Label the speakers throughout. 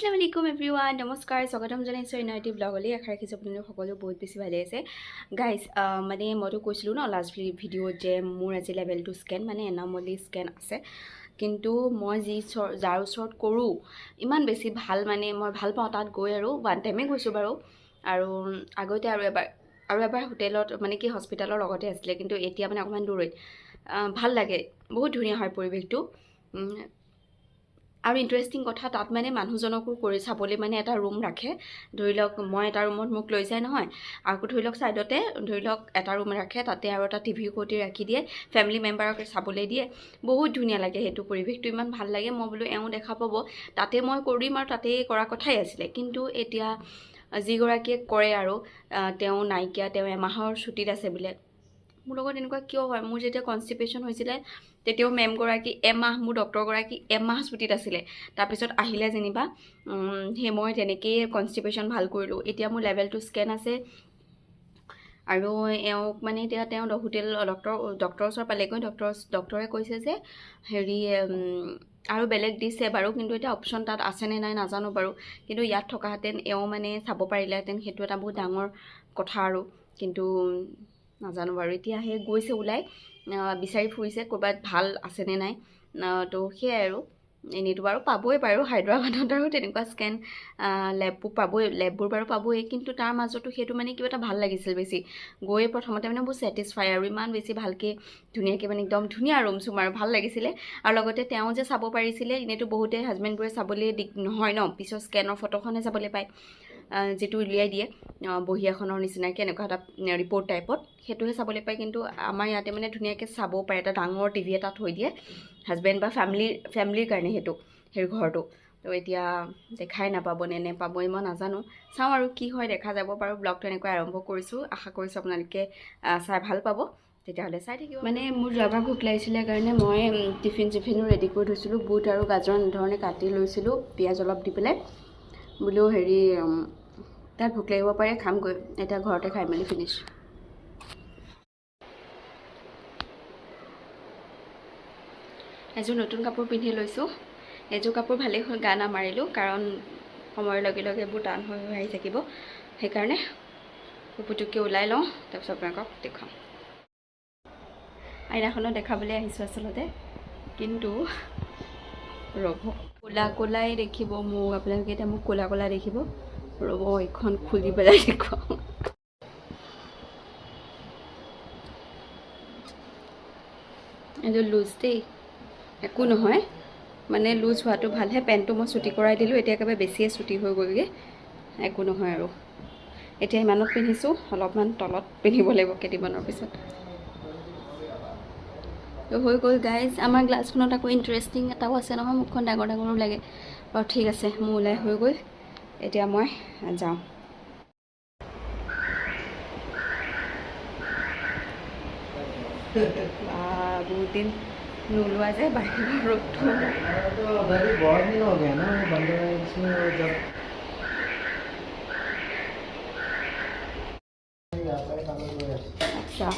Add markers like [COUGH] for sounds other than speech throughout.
Speaker 1: আসসালামু আলাইকুম এভৰিৱান নমস্কাৰ স্বাগতম জনাইছোঁ এনআইটি ব্লগলৈ আশা ৰাখিছোঁ আপোনালোক সকলো বহুত বেছি ভালে আছে। গাইজ মানে মইতো কৈছিলোঁ ন লাষ্ট ভিডিঅ'ত যে মোৰ আজি লেভেলটো স্কেন মানে এনামলি স্কেন আছে। কিন্তু মই যি যাৰ ওচৰত কৰোঁ, ইমান বেছি ভালো মানে মই ভালো পাওঁ তাত গৈ আৰু ওৱান টাইমে গৈছোঁ বাৰু। আৰু আগতে আৰু এবাৰ আৰু এবাৰ হোটেলত মানে কি হস্পিটেলৰ লগতে আছিলে, কিন্তু এতিয়া মানে অকণমান দূৰৈত। ভালো লাগে। বহুত ধুনীয়া হয় পৰিৱেশটো। আৰু ইণ্টাৰেষ্টিং কথা তাত মানে মানুহজনকো কৰি চাবলৈ মানে এটা ৰুম ৰাখে। ধৰি লওক মই এটা ৰুমত মোক লৈ যায় নহয়। আকৌ ধৰি লওক ছাইডতে ধৰি লওক এটা ৰুম ৰাখে তাতে আৰু এটা টিভি সৈতে ৰাখি দিয়ে ফেমিলি মেম্বাৰক চাবলৈ দিয়ে। বহুত ধুনীয়া লাগে সেইটো পৰিৱেশটো ইমান ভাল লাগে। মই বোলো এওঁ দেখা পাব। তাতে মই কৰিম আৰু তাতেই কৰা কথাই আছিলে। কিন্তু এতিয়া যিগৰাকীয়ে কৰে আৰু তেওঁ নাইকিয়া তেওঁ এমাহৰ ছুটীত আছে বোলে। মোৰ লগত এনেকুৱা কিয় হয়? মোৰ যেতিয়া কনষ্টিপেশ্যন হৈছিলে তেতিয়াও মেমগৰাকী এমাহ মোৰ ডক্টৰগৰাকী এমাহ ছুটীত আছিলে। তাৰপিছত আহিলে যেনিবা সেই মই তেনেকেই কনষ্টিপেশ্যন ভাল কৰিলোঁ। এতিয়া মোৰ লেভেলটো স্কেন আছে। আৰু এওঁক মানে এতিয়া তেওঁ হোটেল ডক্টৰ ডক্টৰৰ ওচৰ পালেগৈ। ডক্টৰ ডক্টৰে কৈছে যে হেৰি আৰু বেলেগ দিছে বাৰু কিন্তু এতিয়া অপশ্যন তাত আছেনে নাই নাজানো বাৰু। কিন্তু ইয়াত থকাহেঁতেন এওঁ মানে চাব পাৰিলেহেঁতেন। সেইটো এটা বহুত ডাঙৰ কথা আৰু। কিন্তু নাজানো বাৰু। এতিয়া সেই গৈছে ওলাই বিচাৰি ফুৰিছে ক'ৰবাত ভাল আছেনে নাই তো সেয়াই আৰু। এনেইতো বাৰু পাবই বাৰু হায়দৰাবাদত আৰু তেনেকুৱা স্কেন লেববোৰ পাবই লেববোৰ বাৰু পাবই কিন্তু তাৰ মাজতো সেইটো মানে কিবা এটা ভাল লাগিছিল বেছি। গৈ প্ৰথমতে মানে বহুত ছেটিছফাই আৰু ইমান বেছি ভালকৈ ধুনীয়াকৈ মানে একদম ধুনীয়া ৰুম চুম আৰু ভাল লাগিছিলে। আৰু লগতে তেওঁ যে চাব পাৰিছিলে এনেইতো বহুতে হাজবেণ্ডবোৰে চাবলৈ দিগ নহয় ন পিছত স্কেনৰ ফটোখনহে চাবলৈ পায়। যিটো উলিয়াই দিয়ে বহী এখনৰ নিচিনাকৈ এনেকুৱা এটা ৰিপৰ্ট টাইপত সেইটোহে চাবলৈ পায়। কিন্তু আমাৰ ইয়াতে মানে ধুনীয়াকৈ চাব পাৰে এটা ডাঙৰ টিভি এটা থৈ দিয়ে হাজবেণ্ড বা ফেমিলিৰ ফেমিলিৰ কাৰণে সেইটো সেই ঘৰটো। তো এতিয়া দেখাই নাপাব নে নেপাবই মই নাজানো। চাওঁ আৰু কি হয় দেখা যাব বাৰু ব্লগটো এনেকৈ আৰম্ভ কৰিছোঁ। আশা কৰিছোঁ আপোনালোকে চাই ভাল পাব। তেতিয়াহ'লে চাই থাকিব। মানে মোৰ যোৱাবাৰ ভোক লাগিছিলে কাৰণে মই টিফিন চিফিনো ৰেডি কৰি থৈছিলোঁ। বুট আৰু গাজৰ এনেধৰণে কাটি লৈছিলোঁ পিঁয়াজ অলপ দি পেলাই। বোলো হেৰি তাত ভোক লাগিব পাৰে খামগৈ এতিয়া ঘৰতে খাই মেলি ফিনিছ এযোৰ নতুন কাপোৰ পিন্ধি লৈছোঁ। এযোৰ কাপোৰ ভালেই হ'ল গা নামাৰিলোঁ কাৰণ সময়ৰ লগে লগে এইবোৰ টান হৈ হৈ আহি থাকিব। সেইকাৰণে পুটুককৈ ওলাই লওঁ তাৰপিছত আপোনালোকক দেখুৱাম। আইনাখনত দেখাবলৈ আহিছোঁ আচলতে কিন্তু ৰ'ব। ক'লা ক'লাই দেখিব মোক আপোনালোকে এতিয়া মোক ক'লা ক'লা দেখিব। ৰ'ব এইখন খুলি পেলাই দেখুৱাওঁ। এইযোৰ লুজ দেই একো নহয়। মানে লুজ হোৱাটো ভালহে পেণ্টটো মই চুটি কৰাই দিলোঁ এতিয়া একেবাৰে বেছিয়ে চুটি হৈ গ'লগৈ। একো নহয় আৰু। এতিয়া ইমানত পিন্ধিছোঁ অলপমান তলত পিন্ধিব লাগিব কেইদিনমানৰ পিছত। হৈ গ'ল গাইজ আমাৰ গ্লাছখনত আকৌ ইণ্টাৰেষ্টিং এটাও আছে নহয় মুখখন ডাঙৰ ডাঙৰো লাগে। বাৰু ঠিক আছে মোৰ ওলাই হৈ গ'ল। এতিয়া মই যাওঁ। বহুত দিন নোলোৱা যে বাহিৰৰ ৰ'দটো। আচ্ছা।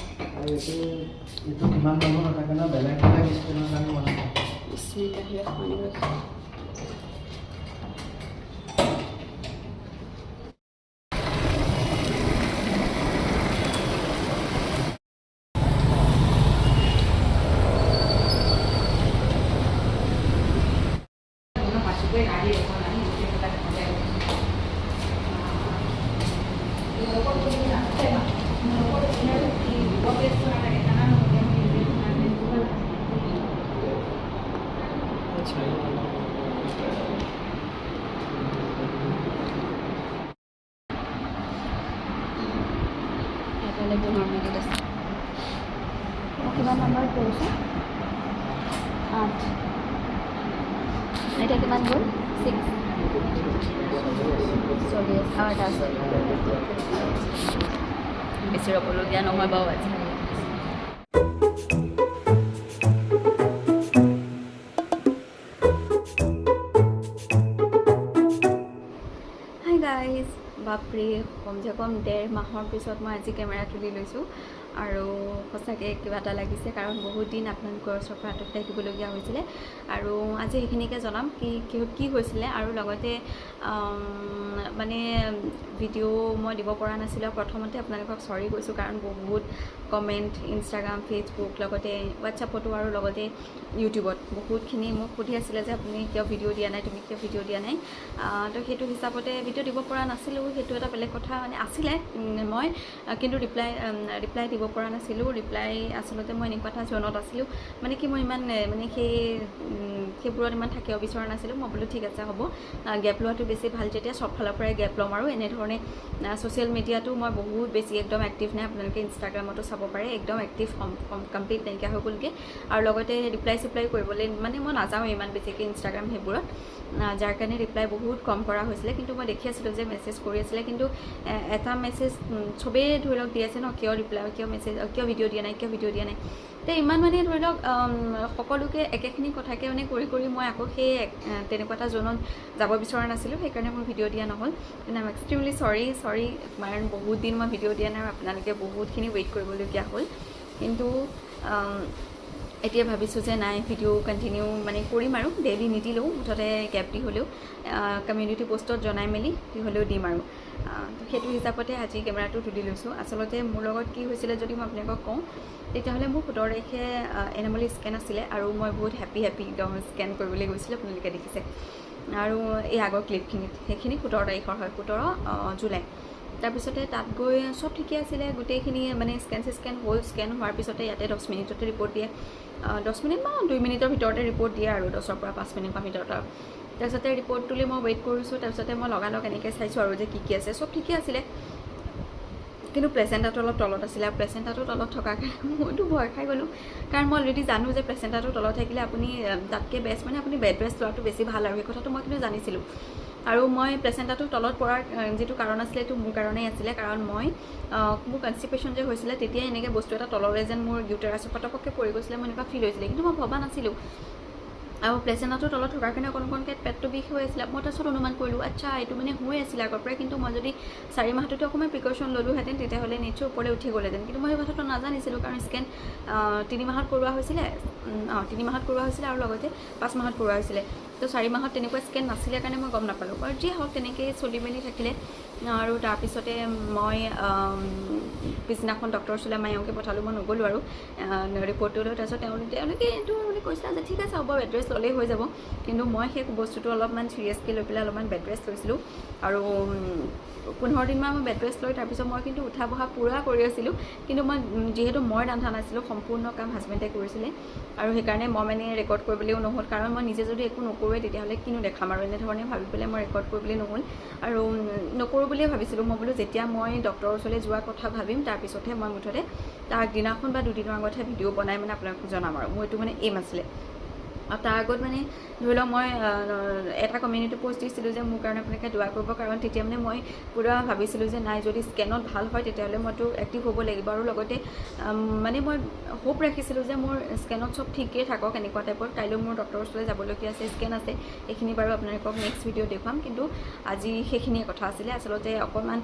Speaker 1: এটালৈ পুনৰ মিনিট আছে মই কিমান নম্বৰ কৰিছোঁ আঠ এতিয়া কিমান গ'ল ছিক্স চলি আছে আৰু এটা আছে বেছি ৰ'বলগীয়া নহয় বাৰু আজি বাপৰে, কমচে কম ডেৰ মাহৰ পিছত মই আজি কেমেৰা তুলি লৈছোঁ। আৰু সঁচাকৈ কিবা এটা লাগিছে কাৰণ বহুত দিন আপোনালোকৰ ওচৰৰ পৰা আঁতৰি থাকিবলগীয়া হৈছিলে। আৰু আজি সেইখিনিকে জনাম কি কি হৈছিলে আৰু লগতে মানে ভিডিঅ' মই দিব পৰা নাছিলোঁ প্ৰথমতে আপোনালোকক চৰি কৈছোঁ কাৰণ বহুত কমেণ্ট ইনষ্টাগ্ৰাম ফেচবুক লগতে হোৱাটছআপতো আৰু লগতে ইউটিউবত বহুতখিনি মোক সুধি আছিলে যে আপুনি কিয় ভিডিঅ' দিয়া নাই তুমি কিয় ভিডিঅ' দিয়া নাই। তো সেইটো হিচাপতে ভিডিঅ' দিব পৰা নাছিলোঁ সেইটো এটা বেলেগ কথা মানে আছিলে মই কিন্তু ৰিপ্লাই ৰিপ্লাই দিব পৰা নাছিলোঁ ৰিপ্লাই আচলতে মই এনেকুৱা এটা জ'নত আছিলোঁ। মানে কি মই ইমান মানে সেই সেইবোৰত ইমান থাকিব বিচৰা নাছিলোঁ। মই বোলো ঠিক আছে, হ'ব। গেপ লোৱাটো বেছি ভালো যেতিয়া চব ফালৰ পৰাই গেপ ল'ম আৰু এনেধৰণে ছ'চিয়েল মিডিয়াতো মই বহুত বেছি একদম এক্টিভ নাই। আপোনালোকে ইনষ্টাগ্ৰামতো চাব পাৰে, একদম এক্টিভ কমপ্লিট নাইকিয়া হৈ গ'লগৈ। আৰু লগতে ৰিপ্লাই চিপ্লাই কৰিবলৈ মানে মই নাযাওঁ ইমান বেছিকৈ ইনষ্টাগ্ৰাম সেইবোৰত। যাৰ কাৰণে ৰিপ্লাই বহুত কম কৰা হৈছিলে। কিন্তু মই দেখি আছিলোঁ যে মেছেজ কৰি আছিলে। কিন্তু এটা মেছেজ চবেই ধৰি লওক দি আছে ন, কিয় ৰিপ্লাই কিয় মেছেজ কিয় ভিডিঅ' দিয়া নাই কিয় ভিডিঅ' দিয়া নাই? তো ইমান মানে ধৰি লওক সকলোকে একেখিনি কথাকে মানে কৰি কৰি মই আকৌ সেই তেনেকুৱা এটা জোনত যাব বিচৰা নাছিলোঁ সেইকাৰণে মোৰ ভিডিঅ' দিয়া নহ'ল। কিন্তু আই এম এক্সট্ৰিমলি চৰি চৰি কাৰণ বহুত দিন মই ভিডিঅ' দিয়া নাই আৰু আপোনালোকে বহুতখিনি ৱেইট কৰিবলগীয়া হ'ল। কিন্তু এতিয়া ভাবিছোঁ যে নাই ভিডিঅ' কণ্টিনিউ মানে কৰিম আৰু। ডেইলি নিদিলেও মুঠতে গেপ দি হ'লেও কমিউনিটি পষ্টত জনাই মেলি দি হ'লেও দিম আৰু। তো সেইটো হিচাপতে আজি কেমেৰাটো তুলি লৈছোঁ। আচলতে মোৰ লগত কি হৈছিলে যদি মই আপোনালোকক কওঁ তেতিয়াহ'লে মোৰ সোতৰ তাৰিখে এনামলি স্কেন আছিলে আৰু মই বহুত হেপী হেপী একদম স্কেন কৰিবলৈ গৈছিলোঁ আপোনালোকে দেখিছে। আৰু এই আগৰ ক্লিপখিনিত সেইখিনি সোতৰ তাৰিখৰ হয় সোতৰ জুলাই। তাৰপিছতে তাত গৈ চব ঠিকে আছিলে গোটেইখিনি মানে স্কেন চিস্কেন হ'ল স্কেন হোৱাৰ পিছতে ইয়াতে দহ মিনিটতে ৰিপৰ্ট দিয়ে। দহ মিনিট বা দুই মিনিটৰ ভিতৰতে ৰিপৰ্ট দিয়ে আৰু দহৰ পৰা পাঁচ মিনিটৰ ভিতৰত তাৰপিছতে ৰিপৰ্ট তুলি মই ৱেইট কৰিছোঁ তাৰপিছতে মই লগালগ এনেকৈ চাইছোঁ আৰু যে কি কি আছে। চব ঠিকে আছিলে। কিন্তু প্লেচেণ্টাটো অলপ তলত আছিলে। আৰু প্লেচেণ্টাটো তলত থকাৰ কাৰণে [LAUGHS] মইতো ভয় খাই গ'লোঁ। কাৰণ মই অলৰেডি জানো যে প্লেচেণ্টাটো তলত থাকিলে আপুনি তাতকৈ বেষ্ট মানে আপুনি বেড ৰেষ্ট লোৱাটো বেছি ভাল আৰু। সেই কথাটো মই কিন্তু জানিছিলোঁ। আৰু মই প্লেচেণ্টাটো তলত পৰাৰ যিটো কাৰণ আছিলে সেইটো মোৰ কাৰণেই আছিলে। কাৰণ মই মোৰ কনষ্টিপেশ্যন যে হৈছিলে তেতিয়াই এনেকৈ বস্তু এটা তললৈ যেন মোৰ ইউটেৰাছৰ পটককৈ পৰি গৈছিলে মোৰ এনেকুৱা ফিল হৈছিলে। কিন্তু মই ভবা নাছিলোঁ। আৰু প্লেচেণ্টাটো তলত থকাৰ কাৰণে অকণ অকণকৈ পেটটো বিষ হৈ আছিলে। মই তাৰপিছত অনুমান কৰিলোঁ আচ্ছা এইটো মানে হৈ আছিলে আগৰ পৰাই, কিন্তু মই যদি চাৰি মাহটোতে অকণমান প্ৰিকশ্যন ল'লোহেঁতেন, তেতিয়াহ'লে নিশ্চয় ওপৰলৈ উঠি গ'লহেঁতেন। কিন্তু মই সেই কথাটো নাজানিছিলোঁ, কাৰণ স্কেন তিনি মাহত কৰোৱা হৈছিলে অঁ তিনি মাহত কৰোৱা হৈছিলে আৰু লগতে পাঁচ মাহত কৰোৱা হৈছিলে। তো চাৰি মাহত তেনেকুৱা স্কেন নাছিলে কাৰণে মই গম নাপালোঁ। বাৰু যিয়ে হওক তেনেকেই চলি মেলি থাকিলে। আৰু তাৰপিছতে মই পিছদিনাখন ডক্টৰ ওচৰলৈ মায়ঙকে পঠালোঁ মই নগ'লোঁ আৰু। ৰিপৰ্টটো লৈ তাৰপিছত তেওঁলোকে তেওঁলোকে এইটো মানে কৈছিলে যে ঠিক আছে হ'ব বেড ৰেষ্ট ল'লেই হৈ যাব। কিন্তু মই সেই বস্তুটো অলপমান ছিৰিয়াছকৈ লৈ পেলাই অলপমান বেড ৰেষ্ট লৈছিলোঁ। আৰু পোন্ধৰ দিনমান মই বেড ৰেষ্ট লৈ তাৰপিছত মই কিন্তু উঠা বহা পূৰা কৰি আছিলোঁ। কিন্তু মই যিহেতু মই ৰন্ধা নাছিলোঁ সম্পূৰ্ণ কাম হাজবেণ্ডে কৰিছিলে। আৰু সেইকাৰণে মই মানে ৰেকৰ্ড কৰিবলৈও নহ'ল। কাৰণ মই নিজে যদি একো নকৰোঁৱে তেতিয়াহ'লে কিনো দেখাম আৰু এনেধৰণে ভাবি পেলাই মই ৰেকৰ্ড কৰিবলৈ নহ'ল। আৰু নকৰোঁ বুলিয়ে ভাবিছিলোঁ। মই বোলো যেতিয়া মই ডক্টৰৰ ওচৰলৈ যোৱাৰ কথা ভাবিম তাৰপিছতহে মই মুঠতে তাৰ আগদিনাখন বা দুদিনৰ আগতহে ভিডিঅ' বনাই মানে আপোনালোকক জনাম আৰু। মোৰ এইটো মানে এইম আছিলে। তাৰ আগত মানে ধৰি লওক মই এটা কমিউনিটি পষ্ট দিছিলোঁ যে মোৰ কাৰণে আপোনালোকে দোৱা কৰিব কাৰণ তেতিয়া মানে মই পূৰা ভাবিছিলোঁ যে নাই যদি স্কেনত ভাল হয় তেতিয়াহ'লে মইতো এক্টিভ হ'ব লাগিব। আৰু লগতে মানে মই হোপ ৰাখিছিলোঁ যে মোৰ স্কেনত চব ঠিকেই থাকক এনেকুৱা টাইপৰ কাইলৈ মোৰ ডক্টৰৰ ওচৰলৈ যাবলগীয়া আছে স্কেন আছে। এইখিনি বাৰু আপোনালোকক নেক্সট ভিডিঅ' দেখুৱাম। কিন্তু আজি সেইখিনিয়ে কথা আছিলে। আচলতে অকণমান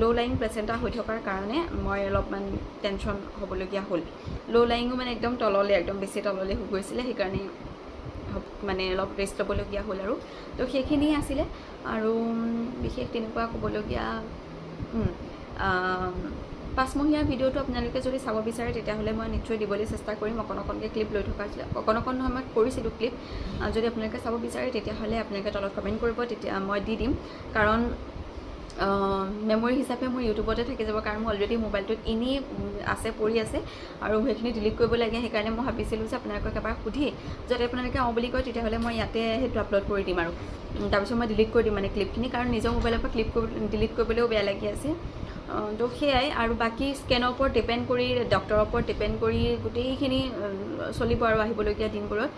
Speaker 1: ল' লাইং প্লেচেণ্টা হৈ থকাৰ কাৰণে মই অলপমান টেনশ্যন হ'বলগীয়া হ'ল। ল' লাইঙো মানে একদম তললৈ একদম বেছি তললৈ হৈ গৈছিলে সেইকাৰণে মানে অলপ ৰেষ্ট ল'বলগীয়া হ'ল আৰু। তো সেইখিনিয়ে আছিলে আৰু বিশেষ তেনেকুৱা ক'বলগীয়া পাঁচমহীয়া ভিডিঅ'টো আপোনালোকে যদি চাব বিচাৰে তেতিয়াহ'লে মই নিশ্চয় দিবলৈ চেষ্টা কৰিম। অকণ অকণকৈ ক্লিপ লৈ থকা আছিলে অকণ অকণ নহয় মই কৰিছিলোঁ ক্লিপ যদি আপোনালোকে চাব বিচাৰে তেতিয়াহ'লে আপোনালোকে তলত কমেণ্ট কৰিব তেতিয়া মই দি দিম। কাৰণ মেমৰি হিচাপে মোৰ ইউটিউবতে থাকি যাব কাৰণ মোৰ অলৰেডি মোবাইলটোত এনেই আছে পৰি আছে আৰু সেইখিনি ডিলিট কৰিব লাগে। সেইকাৰণে মই ভাবিছিলোঁ যে আপোনালোকক এবাৰ সুধি যদি আপোনালোকে অঁ বুলি কয় তেতিয়াহ'লে মই ইয়াতে সেইটো আপলোড কৰি দিম আৰু। তাৰপিছত মই ডিলিট কৰি দিম মানে ক্লিপখিনি কাৰণ নিজৰ মোবাইলৰ পৰা ক্লিপ কৰিব ডিলিট কৰিবলৈও বেয়া লাগি আছে। তো সেয়াই আৰু বাকী স্কেনৰ ওপৰত ডিপেণ্ড কৰি ডক্টৰৰ ওপৰত ডিপেণ্ড কৰি গোটেইখিনি চলিব আৰু আহিবলগীয়া দিনবোৰত।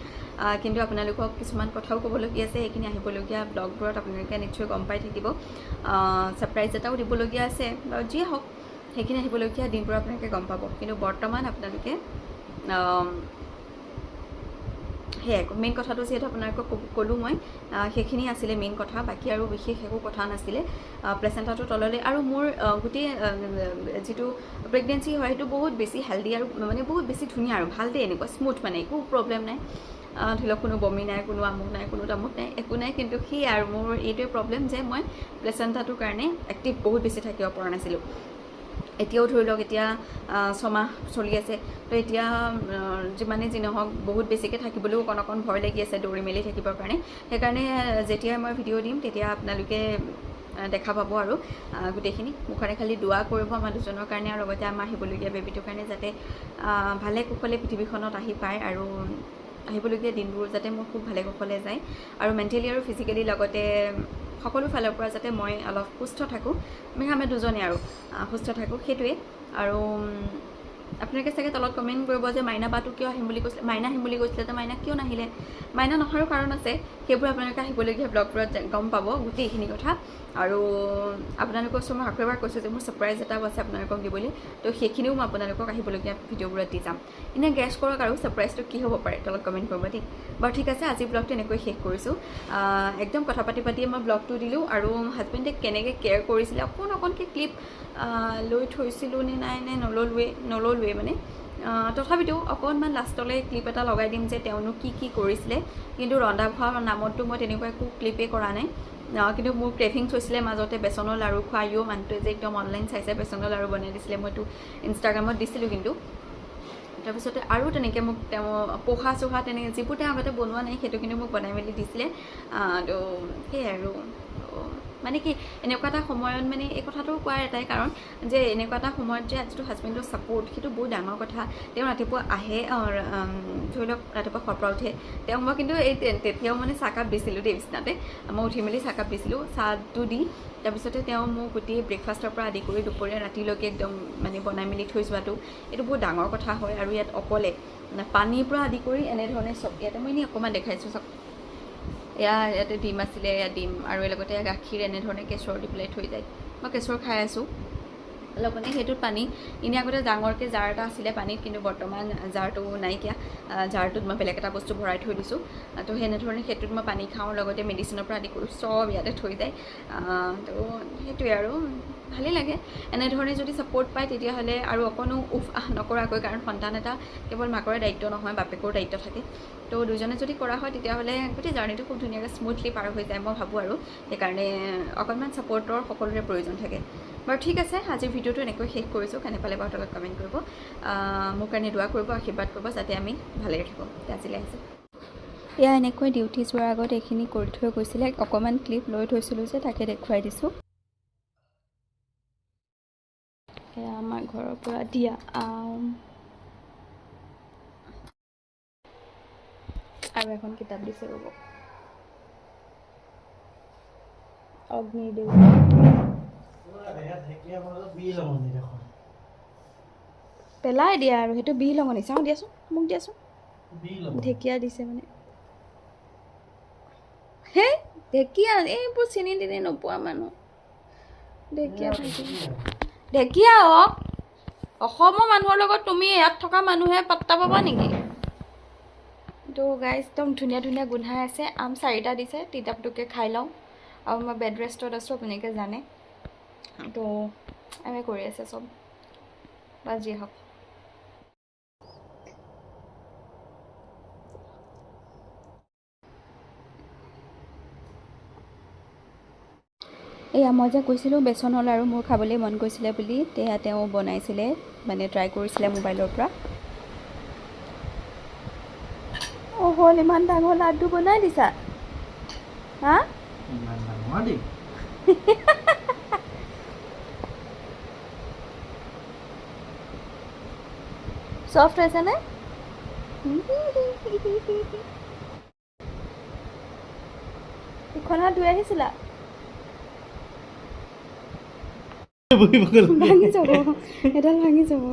Speaker 1: কিন্তু আপোনালোকক কিছুমান কথাও ক'বলগীয়া আছে সেইখিনি আহিবলগীয়া ব্লগবোৰত আপোনালোকে নিশ্চয় গম পাই থাকিব। ছাৰপ্ৰাইজ এটাও দিবলগীয়া আছে বাৰু যিয়ে হওক সেইখিনি আহিবলগীয়া দিনবোৰ আপোনালোকে গম পাব। কিন্তু বৰ্তমান আপোনালোকে সেয়াই মেইন কথাটো যিহেতু আপোনালোকক ক'লোঁ মই সেইখিনি আছিলে মেইন কথা বাকী আৰু বিশেষ একো কথা নাছিলে। প্লেচেণ্টাটো তললৈ আৰু মোৰ গোটেই যিটো প্ৰেগনেঞ্চি হয় সেইটো বহুত বেছি হেল্ডি আৰু মানে বহুত বেছি ধুনীয়া আৰু ভাল দেই এনেকুৱা স্মুথ মানে একো প্ৰব্লেম নাই। ধৰি লওক কোনো বমি নাই কোনো আমুক নাই কোনো তামুক নাই একো নাই কিন্তু সেই আৰু মোৰ এইটোৱে প্ৰব্লেম যে মই প্লেচেণ্টাটোৰ কাৰণে এক্টিভ বহুত বেছি থাকিব পৰা নাছিলোঁ। এতিয়াও ধৰি লওক এতিয়া ছমাহ চলি আছে। তো এতিয়া যিমানে যি নহওক বহুত বেছিকৈ থাকিবলৈও অকণ অকণ ভয় লাগি আছে দৌৰি মেলি থাকিবৰ কাৰণে। সেইকাৰণে যেতিয়াই মই ভিডিঅ' দিম তেতিয়া আপোনালোকে দেখা পাব আৰু গোটেইখিনি। মুখৰে খালি দোৱা কৰিব আমাৰ দুজনৰ কাৰণে আৰু লগতে আমাৰ আহিবলগীয়া বেবীটোৰ কাৰণে যাতে ভালে কুশলে পৃথিৱীখনত আহি পায় আৰু আহিবলগীয়া দিনবোৰ যাতে মোৰ খুব ভালে কুশলে যায়। আৰু মেণ্টেলি আৰু ফিজিকেলি লগতে সকলো ফালৰ পৰা যাতে মই অলপ সুস্থ থাকোঁ আমি দুজনে আৰু সুস্থ থাকোঁ সেইটোৱে। আৰু আপোনালোকে চাগে তলত কমেণ্ট কৰিব যে মাইনা বাটো কিয় আহিম বুলি কৈছিলে? মাইনা আহিম বুলি কৈছিলে তো মাইনা কিয় নাহিলে? মাইনা নহাৰো কাৰণ আছে সেইবোৰ আপোনালোকে আহিবলগীয়া ব্লগবোৰত গম পাব গোটেইখিনি কথা। আৰু আপোনালোকক ওচৰত মই আকৌ এবাৰ কৈছোঁ যে মোৰ ছাৰপ্ৰাইজ এটাও আছে আপোনালোকক দিবলৈ। তো সেইখিনিও মই আপোনালোকক আহিবলগীয়া ভিডিঅ'বোৰত দি যাম। এনেই গেছ কৰক আৰু ছাৰপ্ৰাইজটো কি হ'ব পাৰে তলত কমেণ্ট কৰিব দেই বাৰু ঠিক আছে আজি ব্লগটো এনেকৈ শেষ কৰিছোঁ। একদম কথা পাতি পাতিয়ে মই ব্লগটো দিলোঁ আৰু হাজবেণ্ডে কেনেকৈ কেয়াৰ কৰিছিলে অকণ অকণকৈ ক্লিপ লৈ থৈছিলোঁ নে নাই নে নল'লোৱে নল'লোৱে মানে। তথাপিতো অকণমান লাষ্টলৈ ক্লিপ এটা লগাই দিম যে তেওঁনো কি কি কৰিছিলে। কিন্তু ৰন্ধা বঢ়া নামততো মই তেনেকুৱা একো ক্লিপেই কৰা নাই। কিন্তু মোৰ ক্ৰেভিংছ হৈছিলে মাজতে বেচনৰ লাড়ু খোৱা ইও মানুহটোৱে যে একদম অনলাইন চাই চাই বেচনৰ লাড়ু বনাই দিছিলে মইতো ইনষ্টাগ্ৰামত দিছিলোঁ কিন্তু। তাৰপিছতে আৰু তেনেকৈ মোক তেওঁ পোহা চোহা তেনেকৈ যিবোৰ তেওঁ আগতে বনোৱা নাই সেইটো কিন্তু মোক বনাই মেলি দিছিলে। তো সেয়াই আৰু। মানে কি এনেকুৱা এটা সময়ত মানে এই কথাটো কোৱাৰ এটাই কাৰণ যে এনেকুৱা এটা সময়ত যে যিটো হাজবেণ্ডৰ ছাপৰ্ট সেইটো বহুত ডাঙৰ কথা। তেওঁ ৰাতিপুৱা আহে ধৰি লওক ৰাতিপুৱা খৰ পৰা উঠে। তেওঁক মই কিন্তু এই তেতিয়াও মানে চাহকাপ দিছিলোঁ দেই বিচনাতে মই উঠি মেলি চাহকাপ দিছিলোঁ চাহটো দি তাৰপিছতে তেওঁ মোক গোটেই ব্ৰেকফাষ্টৰ পৰা আদি কৰি দুপৰীয়া ৰাতিলৈকে একদম মানে বনাই মেলি থৈ যোৱাটো এইটো বহুত ডাঙৰ কথা হয় আৰু ইয়াত অকলে। পানীৰ পৰা আদি কৰি এনেধৰণে চব ইয়াতে মই এনেই অকণমান দেখাইছোঁ চাওক। এয়া ইয়াতে ডিম আছিলে এয়া ডিম। আৰু লগতে গাখীৰ এনেধৰণে কেশৰ দি পেলাই থৈ যায়। মই কেশৰ খাই আছোঁ। লগতে সেইটোত পানী এনেই আগতে ডাঙৰকৈ জাৰ এটা আছিলে পানীত কিন্তু বৰ্তমান জাৰটো নাইকিয়া। জাৰটোত মই বেলেগ এটা বস্তু ভৰাই থৈ দিছোঁ। তো সেনেধৰণে সেইটোত মই পানী খাওঁ লগতে মেডিচিনৰ পৰা আদি কৰি চব ইয়াতে থৈ যায়। তো সেইটোৱে আৰু ভালেই লাগে। এনেধৰণে যদি ছাপৰ্ট পায় তেতিয়াহ'লে আৰু অকণো উফ আহ নকৰাকৈ কাৰণ সন্তান এটা কেৱল মাকৰে দায়িত্ব নহয় বাপেকৰো দায়িত্ব থাকে। তো দুজনে যদি কৰা হয় তেতিয়াহ'লে গোটেই জাৰ্ণিটো খুব ধুনীয়াকৈ স্মুথলি পাৰ হৈ যায় মই ভাবোঁ আৰু। সেইকাৰণে অকণমান ছাপৰ্টৰ সকলোৰে প্ৰয়োজন থাকে। বাৰু ঠিক আছে আজিৰ ভিডিঅ'টো এনেকৈ শেষ কৰিছোঁ কেনে পালে বাৰু তলত কমেণ্ট কৰিব। মোৰ কাৰণে দোৱা কৰিব আশীৰ্বাদ কৰিব যাতে আমি ভালে ৰাখিব। আজিলৈ আহিছোঁ। এয়া এনেকৈ ডিউটি যোৱাৰ আগত এইখিনি কৰি থৈ গৈছিলে। অকণমান ক্লিপ লৈ থৈছিলোঁ যে তাকে দেখুৱাই দিছোঁ। এয়া আমাৰ ঘৰৰ পৰা দিয়া আৰু এখন কিতাপ দিছে ৰ'ব। অগ্নিদেৱ। পেলাই দিয়া আৰু সেইটো বিহ লঙনি চাওঁ দিয়াচোন মোক দিয়াচোন। ঢেকীয়া দিছে মানে। হে ঢেকীয়া এইবোৰ চিনি তিনি নোপোৱা মানুহ। ঢেকীয়া ঢেকীয়া অ অসমৰ মানুহৰ লগত তুমি ইয়াত থকা মানুহে পাত্তা পাবা নেকি? তো গাইজ একদম ধুনীয়া ধুনীয়া গোন্ধাই আছে। আম চাৰিটা দিছে তিতা পুটুকৈ খাই লওঁ। আৰু মই বেড ৰেষ্টত আছোঁ আপোনালোকে জানে। তো এমে কৰি আছে চব। বা যি হওক। এয়া মই যে কৈছিলোঁ বেচনৰ লাড়ু মোৰ খাবলৈ মন গৈছিলে বুলি তেয়া তেওঁ বনাইছিলে মানে ট্ৰাই কৰিছিলে মোবাইলৰ পৰা। অঁ হ'ল ইমান ডাঙৰ লাড্ডু বনাই দিছা। হা [LAUGHS]
Speaker 2: ইমান ডাঙৰ দেই
Speaker 1: চফ্ট হৈছেনে ইখন হাত ধুই আহিছিলা ভাঙি যাব এডাল ভাঙি যাব